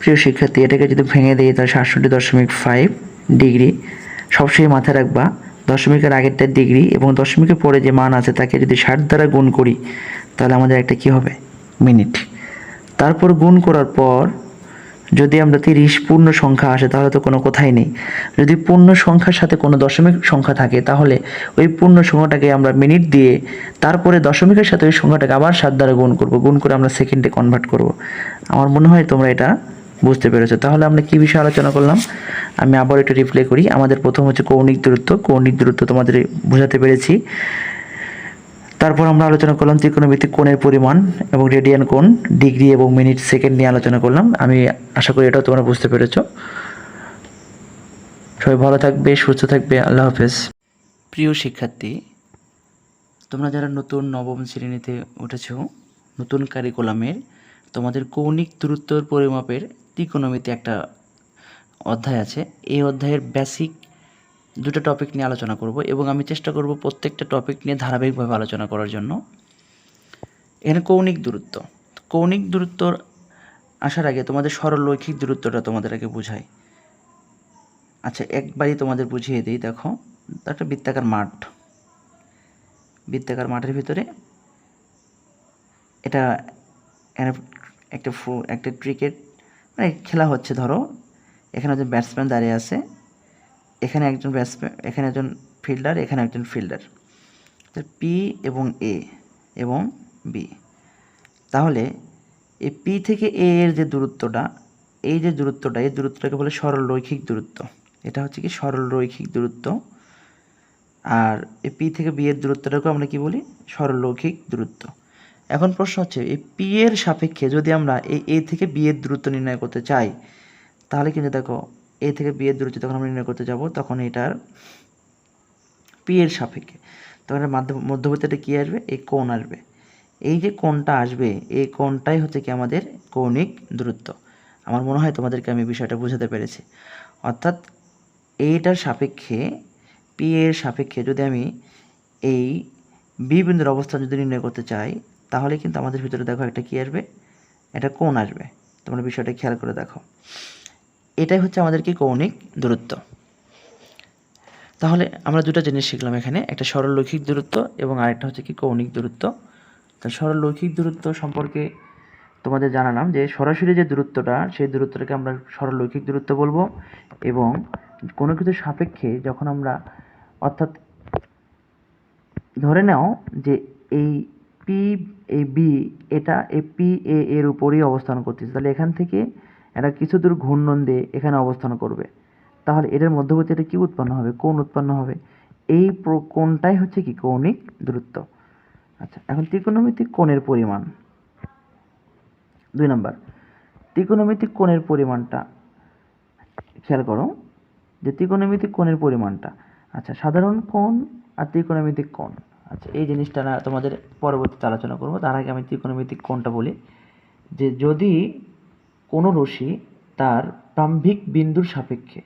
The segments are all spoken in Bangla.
প্রিয় শিক্ষার্থী, এটাকে যদি ভেঙে দিই, তাহলে সাতষট্টি দশমিক ফাইভ ডিগ্রি সবসময় মাথায় রাখবা, দশমিকের আগেরটা ডিগ্রি এবং দশমিকের পরে যে মান আছে, তাকে যদি ষাট দ্বারা গুণ করি, তাহলে আমাদের একটা কি হবে? মিনিট। তারপর গুণ করার পর, যদি আমরা তিরিশ পূর্ণ সংখ্যা আসে, তাহলে তো কোনো কথাই নেই। যদি পূর্ণ সংখ্যার সাথে কোনো দশমিক সংখ্যা থাকে, তাহলে ওই পূর্ণ সংখ্যাটাকে আমরা মিনিট দিয়ে, তারপরে দশমিকের সাথে ওই সংখ্যাটাকে আবার সাত দ্বারা গুণ করব। গুণ করে আমরা সেকেন্ডে কনভার্ট করব। আমার মনে হয় তোমরা এটা বুঝতে পেরেছ। তাহলে আমরা কী বিষয়ে আলোচনা করলাম? আমি আবার একটু রিপ্লে করি। আমাদের প্রথম হচ্ছে কৌণিক দূরত্ব। কৌণিক দূরত্ব তোমাদের বোঝাতে পেরেছি। তারপর আমরা আলোচনা করলাম ত্রিকোণমিতিক কোণের পরিমাণ এবং রেডিয়ান কোণ ডিগ্রি এবং মিনিট সেকেন্ড নিয়ে আলোচনা করলাম। আমি আশা করি এটাও তোমরা বুঝতে পেরেছ। সবাই ভালো থাকবে, সুস্থ থাকবে। আল্লাহ হাফেজ। প্রিয় শিক্ষার্থী, তোমরা যারা নতুন, নবম শ্রেণীতে উঠেছ, নতুন কারিকুলামের তোমাদের কৌণিক দূরত্বর পরিমাপের ত্রিকোণমিতি একটা অধ্যায় আছে। এই অধ্যায়ের বেসিক দুটো টপিক নিয়ে আলোচনা করব এবং আমি চেষ্টা করব প্রত্যেকটা টপিক নিয়ে ধারাবাহিকভাবে আলোচনা করার জন্য। এখানে কৌণিক দূরত্ব। কৌণিক দূরত্বর আসার আগে তোমাদের সরলরৈখিক দূরত্বটা তোমাদের আগে বোঝাই। আচ্ছা একবারই তোমাদের বুঝিয়ে দিই, দেখো, একটা বৃত্তাকার মাঠ। বৃত্তাকার মাঠের ভিতরে এটা একটা একটা ক্রিকেট মানে খেলা হচ্ছে, ধরো। এখানে একজন ব্যাটসম্যান দাঁড়িয়ে আছে। এখানে একজন ব্যাটসম্যান এখানে একজন ফিল্ডার এখানে একজন ফিল্ডার তো পি এবং এ এবং বি তাহলে এই পি থেকে এ এর যে দূরত্বটা, এই যে দূরত্বটা, এই দূরত্বটাকে বলে সরল রৈখিক দূরত্ব। এটা হচ্ছে কি সরল রৈখিক দূরত্ব। আর এই পি থেকে বি এর দূরত্বটাকে আমরা কি বলি? সরলরৈখিক দূরত্ব। এখন প্রশ্ন হচ্ছে, এই পি এর সাপেক্ষে যদি আমরা এই এ থেকে বি এর দূরত্ব নির্ণয় করতে চাই, তাহলে কিন্তু দেখো এ থেকে বি এর দূরত্ব যখন আমরা নির্ণয় করতে যাব, তখন এটার পি এর সাপেক্ষে। তখন এর মধ্যবর্তীটা কী আসবে? এই কোণ আসবে। এই যে কোণটা আসবে, এই কোণটাই হচ্ছে কি আমাদের কৌণিক দূরত্ব। আমার মনে হয় তোমাদেরকে আমি বিষয়টা বোঝাতে পেরেছি। অর্থাৎ এইটার সাপেক্ষে পি এর সাপেক্ষে যদি আমি এই বি বিন্দুর অবস্থান যদি নির্ণয় করতে চাই তাহলে কিন্তু আমাদের ভিতরে দেখো একটা কী আসবে? এটা কোণ আসবে। তোমরা বিষয়টা খেয়াল করে দেখো। এটাই হচ্ছে আমাদের কি কৌণিক দূরত্ব। তাহলে আমরা দুটো জিনিস শিখলাম এখানে, একটা সরলরৈখিক দূরত্ব এবং আরেকটা হচ্ছে কি কৌণিক দূরত্ব। তা সরলরৈখিক দূরত্ব সম্পর্কে তোমাদের জানালাম যে সরাসরি যে দূরত্বটা, সেই দূরত্বটাকে আমরা সরলরৈখিক দূরত্ব বলব এবং কোনো কিছু সাপেক্ষে যখন আমরা অর্থাৎ ধরে নাও যে এই পি এই বি এটা এই পি এ এর উপরেই অবস্থান করতেছে। তাহলে এখান থেকে এটা কিছু দূর ঘূর্ণন দিয়ে এখানে অবস্থান করবে। তাহলে এটার মধ্যবর্তী এটা কী উৎপন্ন হবে? কোণ উৎপন্ন হবে। এই কোণটাই হচ্ছে কি? কৌণিক দূরত্ব। আচ্ছা এখন ত্রিকোণমিতিক কোণের পরিমাণ। দুই নম্বর। ত্রিকোণমিতিক কোণের পরিমাণটা, খেয়াল করো, যে ত্রিকোণমিতিক কোণের পরিমাণটা। আচ্ছা সাধারণ কোণ আর ত্রিকোণমিতিক কোণ। আচ্ছা এই জিনিসটা না তোমাদের পরবর্তীতে আলোচনা করব। তার আগে আমি ত্রিকোণমিতিক কোণটা বলি, যে যদি কোনো রশ্মি তার প্রাম্ভিক বিন্দুর সাপেক্ষে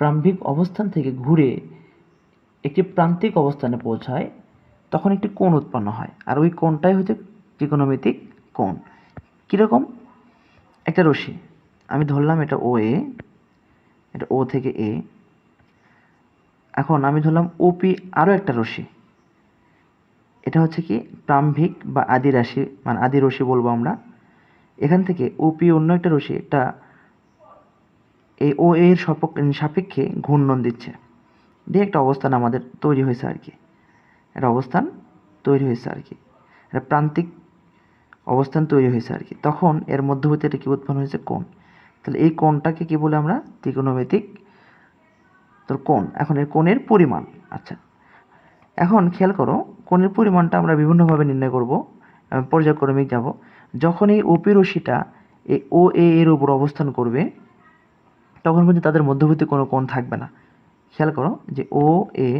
প্রাম্ভিক অবস্থান থেকে ঘুরে একটি প্রান্তিক অবস্থানে পৌঁছায়, তখন একটি কোণ উৎপন্ন হয়। আর ওই কোণটাই হচ্ছে ত্রিকোণমিতিক কোণ। কীরকম? একটা রশ্মি, আমি ধরলাম এটা ও এ এটা ও থেকে এ এখন আমি ধরলাম ওপি আরও একটা রশ্মি। এটা হচ্ছে কি প্রাম্ভিক বা আদি রাশি মানে আদি রশ্মি বলব আমরা। এখান থেকে ওপি অন্য একটা রশি একটা এই ও এর সাপেক্ষে ঘূর্ণন দিচ্ছে। দিয়ে একটা অবস্থান আমাদের তৈরি হয়েছে আর কি। একটা অবস্থান তৈরি হয়েছে আর কি। একটা প্রান্তিক অবস্থান তৈরি হয়েছে আর কি। তখন এর মধ্যবর্তী এটা কি উৎপন্ন হয়েছে? কোণ। তাহলে এই কোণটাকে কি বলে আমরা? ত্রিকোণমিতিক, তোর কোণ। এখন এর কোণের পরিমাণ। আচ্ছা এখন খেয়াল করো, কোণের পরিমাণটা আমরা বিভিন্নভাবে নির্ণয় করব পর্যায়ক্রমিক যাব। যখন এই ওপি রশ্মিটা এই ও এ এর উপর অবস্থান করবে, তখন কিন্তু তাদের মধ্যবর্তী কোনো কোণ থাকবে না। খেয়াল করো যে ও এ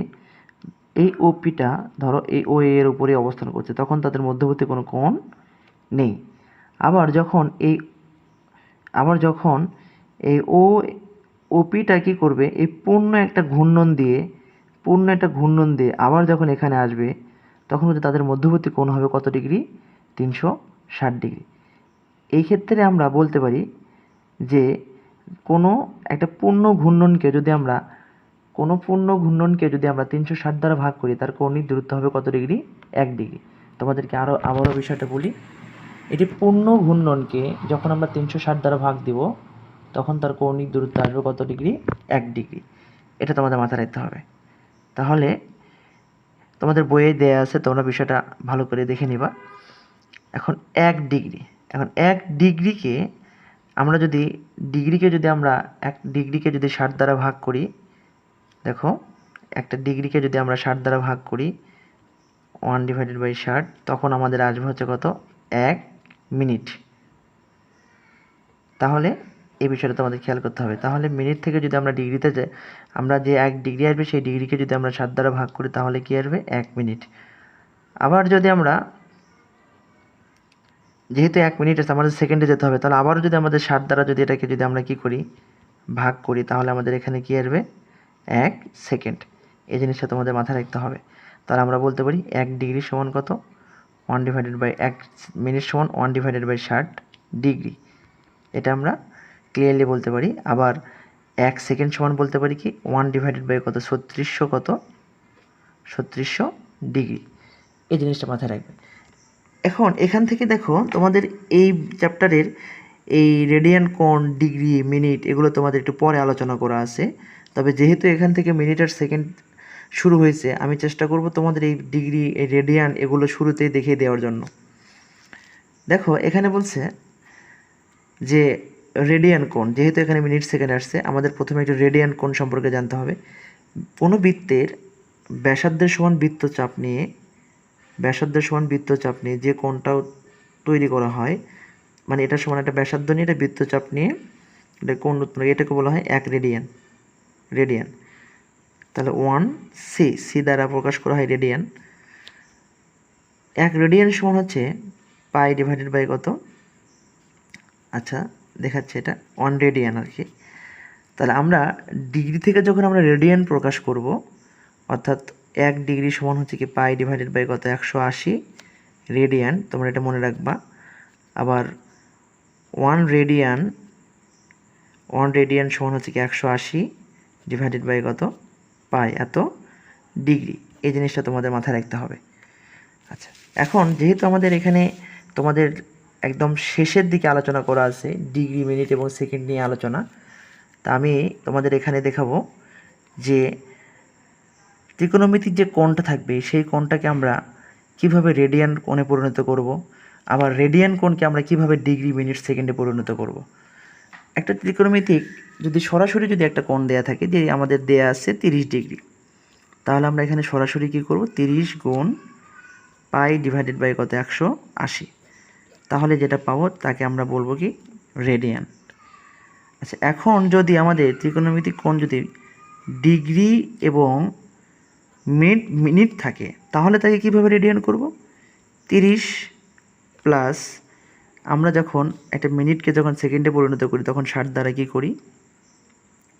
এই ওপিটা ধরো এই ও এর উপরে অবস্থান করছে, তখন তাদের মধ্যবর্তী কোনো কোণ নেই। আবার যখন এই, আবার যখন এই ও ওপিটা কী করবে, এই পূর্ণ একটা ঘূর্ণন দিয়ে পূর্ণ একটা ঘূর্ণন দিয়ে আবার যখন এখানে আসবে, তখন কিন্তু তাদের মধ্যবর্তী কোণ হবে কত ডিগ্রি? তিনশো ষাট ডিগ্রি। এই ক্ষেত্রে আমরা বলতে পারি যে কোনো একটা পূর্ণ ঘূর্ণনকে যদি আমরা, কোনো পূর্ণ ঘূর্ণনকে যদি আমরা তিনশো ষাট দ্বারা ভাগ করি, তার কৌণিক দূরত্ব হবে কত ডিগ্রি? এক ডিগ্রি। তোমাদেরকে আরও আবারও বিষয়টা বলি। এটি পূর্ণ ঘূর্ণনকে যখন আমরা তিনশো ষাট দ্বারা ভাগ দিব, তখন তার কৌণিক দূরত্ব আসবে কত ডিগ্রি? এক ডিগ্রি। এটা তোমাদের মাথায় রাখতে হবে। তাহলে তোমাদের বইয়ে দেয়া আছে, তোমরা বিষয়টা ভালো করে দেখে নিবা। এখন এক ডিগ্রি। এখন এক ডিগ্রিকে আমরা যদি, ডিগ্রিকে যদি আমরা, এক ডিগ্রিকে যদি ষাট দ্বারা ভাগ করি, দেখো, একটা ডিগ্রিকে যদি আমরা ষাট দ্বারা ভাগ করি, ওয়ান ডিভাইডেড বাই ষাট, তখন আমাদের আসবে হচ্ছে কত? এক মিনিট। তাহলে এই বিষয়টা তোমাদের খেয়াল করতে হবে। তাহলে মিনিট থেকে যদি আমরা ডিগ্রিতে যাই, আমরা যে এক ডিগ্রি আসবে, সেই ডিগ্রিকে যদি আমরা সাত দ্বারা ভাগ করি, তাহলে কী আসবে? এক মিনিট আবার যদি আমরা, যেহেতু এক মিনিট আছে, আমাদের সেকেন্ডে যেতে হবে, তাহলে আবারও যদি আমাদের ষাট দ্বারা যদি এটাকে যদি আমরা কী করি? ভাগ করি, তাহলে আমাদের এখানে কী আসবে? এক সেকেন্ড এই জিনিসটা তোমাদের মাথায় রাখতে হবে। তাহলে আমরা বলতে পারি, এক ডিগ্রি সমান কত? ওয়ান ডিভাইডেড বাই এক মিনিট সমান ওয়ান ডিভাইডেড বাই ষাট ডিগ্রি এটা আমরা ক্লিয়ারলি বলতে পারি। আবার এক সেকেন্ড সমান বলতে পারি কি? ওয়ান ডিভাইডেড বাই কত? ছত্রিশশো কত? ছত্রিশশো ডিগ্রি। এই জিনিসটা মাথায় রাখবে। এখন এখান থেকে দেখো, তোমাদের এই চ্যাপ্টারের এই রেডিয়ান কোণ ডিগ্রি মিনিট এগুলো তোমাদের একটু পরে আলোচনা করা আছে। তবে যেহেতু এখান থেকে মিনিট আর সেকেন্ড শুরু হয়েছে, আমি চেষ্টা করব তোমাদের এই ডিগ্রি এই রেডিয়ান এগুলো শুরুতেই দেখিয়ে দেওয়ার জন্য। দেখো, এখানে বলছে যে রেডিয়ান কোণ যেহেতু এখানে মিনিট সেকেন্ড আসছে, আমাদের প্রথমে একটু রেডিয়ান কোণ সম্পর্কে জানতে হবে। কোনো বৃত্তের ব্যাসার্ধের সমান বৃত্তচাপ নিয়ে, ব্যাসার্ধের সমান বৃত্তচাপ নিয়ে যে কোণটাও তৈরি করা হয় মানে এটা সমান একটা ব্যাসার্ধ নিয়ে, এটা বৃত্তচাপ নিয়ে, এটা কোণ উৎপন্ন, এটাকে বলা হয় এক রেডিয়ান রেডিয়ান তাহলে ওয়ান সি সি দ্বারা প্রকাশ করা হয় রেডিয়ান এক রেডিয়ান সমান হচ্ছে পাই ডিভাইডেড বাই কত? আচ্ছা দেখাচ্ছে এটা ওয়ান রেডিয়ান আর কি। তাহলে আমরা ডিগ্রি থেকে যখন আমরা রেডিয়ান প্রকাশ করব, অর্থাৎ এক ডিগ্রি সমান হচ্ছে কি পাই ডিভাইডেড বাই কত? একশো আশি রেডিয়ান তোমরা এটা মনে রাখবা। আবার ওয়ান রেডিয়ান ওয়ান রেডিয়ান সমান হচ্ছে কি একশো আশি ডিভাইডেড বাই কত? পাই এত ডিগ্রি এই জিনিসটা তোমাদের মাথায় রাখতে হবে। আচ্ছা এখন যেহেতু আমাদের এখানে তোমাদের একদম শেষের দিকে আলোচনা করা আছে ডিগ্রি মিনিট এবং সেকেন্ড নিয়ে আলোচনা। তা আমি তোমাদের এখানে দেখাবো যে ত্রিকোণমিতিক যে কোণটা থাকবে, সেই কোণটাকে আমরা কীভাবে রেডিয়ান কোণে পরিণত করব, আবার রেডিয়ান কোণকে আমরা কীভাবে ডিগ্রি মিনিট সেকেন্ডে পরিণত করব। একটা ত্রিকোণমিতিক যদি সরাসরি যদি একটা কোণ দেয়া থাকে, যে আমাদের দেয়া আছে তিরিশ ডিগ্রি তাহলে আমরা এখানে সরাসরি কী করব? তিরিশ গুণ পাই ডিভাইডেড বাই কত? একশো আশি। তাহলে যেটা পাবো তাকে আমরা বলব কি রেডিয়ান আচ্ছা এখন যদি আমাদের ত্রিকোণমিতিক কোণ যদি ডিগ্রি এবং মিনিট মিনিট থাকে, তাহলে তাকে কীভাবে রেডিয়ান করব? তিরিশ প্লাস আমরা যখন একটা মিনিটকে যখন সেকেন্ডে পরিণত করি, তখন ষাট দ্বারা কী করি?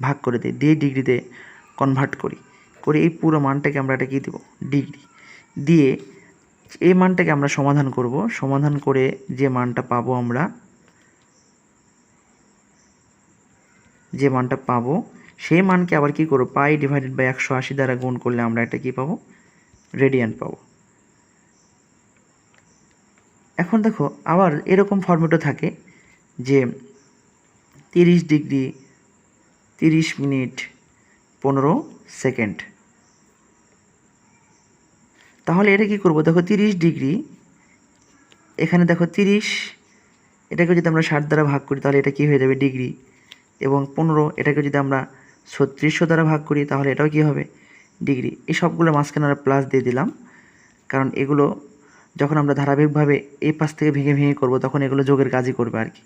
ভাগ করে দিই, দিয়ে ডিগ্রিতে কনভার্ট করি। করে, এই পুরো মানটাকে আমরা এটা কী দেবো? ডিগ্রি। দিয়ে এই মানটাকে আমরা সমাধান করব। সমাধান করে যে মানটা পাবো আমরা, যে মানটা পাবো, সেই মানকে আবার কি করব? পাই ডিভাইডেড বাই একশো আশি দ্বারা গুণ করলে আমরা এটা কি পাবো? রেডিয়ান পাবো। এখন দেখো, আবার এরকম ফর্মেটও থাকে যে তিরিশ ডিগ্রি তিরিশ মিনিট পনেরো সেকেন্ড। তাহলে এটা কি করব? দেখো তিরিশ ডিগ্রি। এখানে দেখো তিরিশ। এটাকে যদি আমরা ষাট দ্বারা ভাগ করি, তাহলে এটা কি হয়ে যাবে? ডিগ্রি। এবং পনেরো এটাকে যদি আমরা ছত্রিশশো দ্বারা ভাগ করি, তাহলে এটাও কি হবে? ডিগ্রি। এই সবগুলো মাঝখানে আমরা প্লাস দিয়ে দিলাম। কারণ এগুলো যখন আমরা ধারাবাহিকভাবে এই পাশ থেকে ভেঙে ভেঙে করব, তখন এগুলো যোগের কাজই করবে আর কি।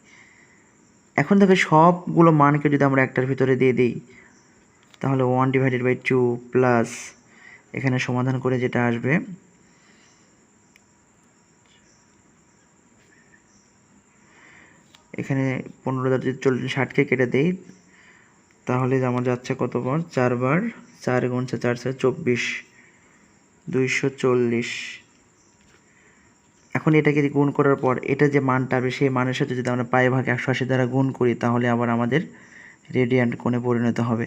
এখন দেখো সবগুলো মানকে যদি আমরা একটার ভিতরে দিয়ে দিই, তাহলে one divided by two plus এখানে সমাধান করে যেটা আসবে, এখানে পনেরো হাজার যদি চল্লিশ ষাটকে কেটে দেই, তাহলে আমার যাচ্ছে কতবার চারবার চার গুণছে চার চার চব্বিশ, দুইশো চল্লিশ। এখন এটাকে গুণ করার পর এটা যে মানটা আসবে, সেই মানের সাথে যদি আমরা পায়ে ভাগে একশো আশি দ্বারা গুণ করি, তাহলে আবার আমাদের রেডিয়ান্ট কোণে পরিণত হবে।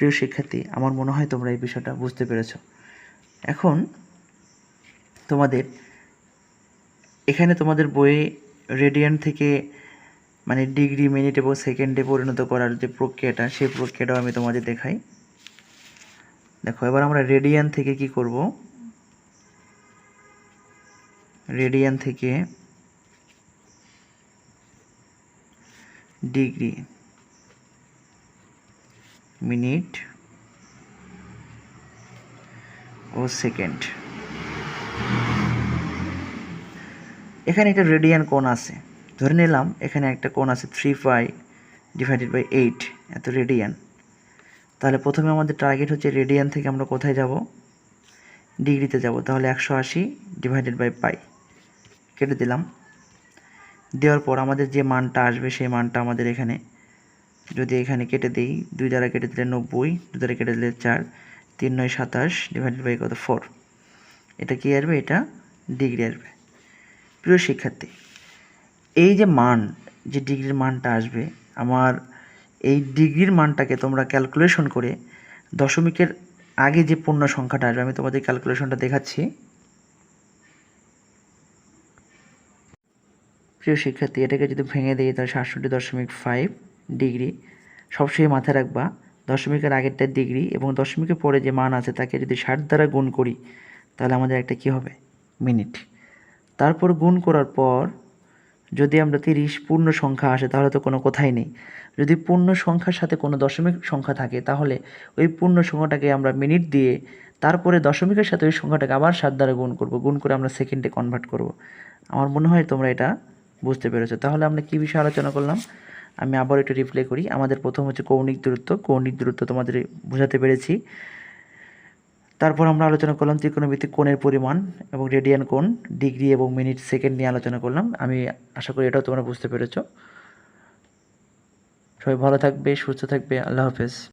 প্রিয় শিক্ষার্থী, আমার মনে হয় তোমরা এই বিষয়টা বুঝতে পেরেছ। এখন তোমাদের, এখানে তোমাদের বইয়ে রেডিয়ান থেকে মানে ডিগ্রি মিনিট এবং সেকেন্ডে পরিণত করার যে প্রক্রিয়াটা, সেই প্রক্রিয়াটাও আমি তোমাদের দেখাই। দেখো, এবার আমরা রেডিয়ান থেকে কি করব? রেডিয়ান থেকে ডিগ্রি। মিনিট ও সেকেন্ড। এখানে একটা রেডিয়ান কোণ আছে। ধরে নিলাম এখানে একটা কোণ আছে three pi divided by eight এত রেডিয়ান। তাহলে প্রথমে আমাদের টার্গেট হচ্ছে রেডিয়ান থেকে আমরা কোথায় যাব? ডিগ্রিতে যাব। তাহলে একশো আশি ডিভাইডেড বাই পাই কেটে দিলাম। দেওয়ার পর আমাদের যে মানটা আসবে সেই মানটা আমাদের এখানে যদি এখানে কেটে দিই, দুই দ্বারা কেটে দিলে নব্বই, দুই দ্বারা কেটে দিলে চার, তিন নয় সাতাশ ডিভাইডেড বাই কত? ফোর এটা কি আসবে? এটা ডিগ্রি আসবে। প্রিয় শিক্ষার্থী, এই যে মান, যে ডিগ্রির মানটা আসবে, আমার এই ডিগ্রির মানটাকে তোমরা ক্যালকুলেশন করে দশমিকের আগে যে পূর্ণ সংখ্যাটা আসবে, আমি তোমাদের ক্যালকুলেশনটা দেখাচ্ছি। প্রিয় শিক্ষার্থী, এটাকে যদি ভেঙে দিই, তাহলে সাতষট্টি দশমিক ফাইভ ডিগ্রি। সবসময় মাথায় রাখবা, দশমিকের আগেরটা ডিগ্রি এবং দশমিকের পরে যে মান আছে তাকে যদি ষাট দ্বারা গুণ করি, তাহলে আমাদের একটা কি হবে? মিনিট। তারপর গুণ করার পর যদি আমরা তিরিশ পূর্ণ সংখ্যা আসে, তাহলে তো কোনো কথাই নেই। যদি পূর্ণ সংখ্যার সাথে কোনো দশমিক সংখ্যা থাকে, তাহলে ওই পূর্ণ সংখ্যাটাকে আমরা মিনিট দিয়ে তারপরে দশমিকের সাথে ওই সংখ্যাটাকে আবার সাত দ্বারা গুণ করব। গুণ করে আমরা সেকেন্ডে কনভার্ট করব। আমার মনে হয় তোমরা এটা বুঝতে পেরেছ। তাহলে আমরা কী বিষয়ে আলোচনা করলাম? আমি আবার একটু রিপ্লে করি। আমাদের প্রথম হচ্ছে কৌণিক দূরত্ব। কৌণিক দূরত্ব তোমাদের বোঝাতে পেরেছি। তারপর আমরা আলোচনা করলাম ত্রিকোণমিতিক কোণের পরিমাণ এবং রেডিয়ান কোণ ডিগ্রি এবং মিনিট সেকেন্ড নিয়ে আলোচনা করলাম। আমি আশা করি এটাও তোমরা বুঝতে পেরেছ। সবাই ভালো থাকবে, সুস্থ থাকবে। আল্লাহ হাফেজ।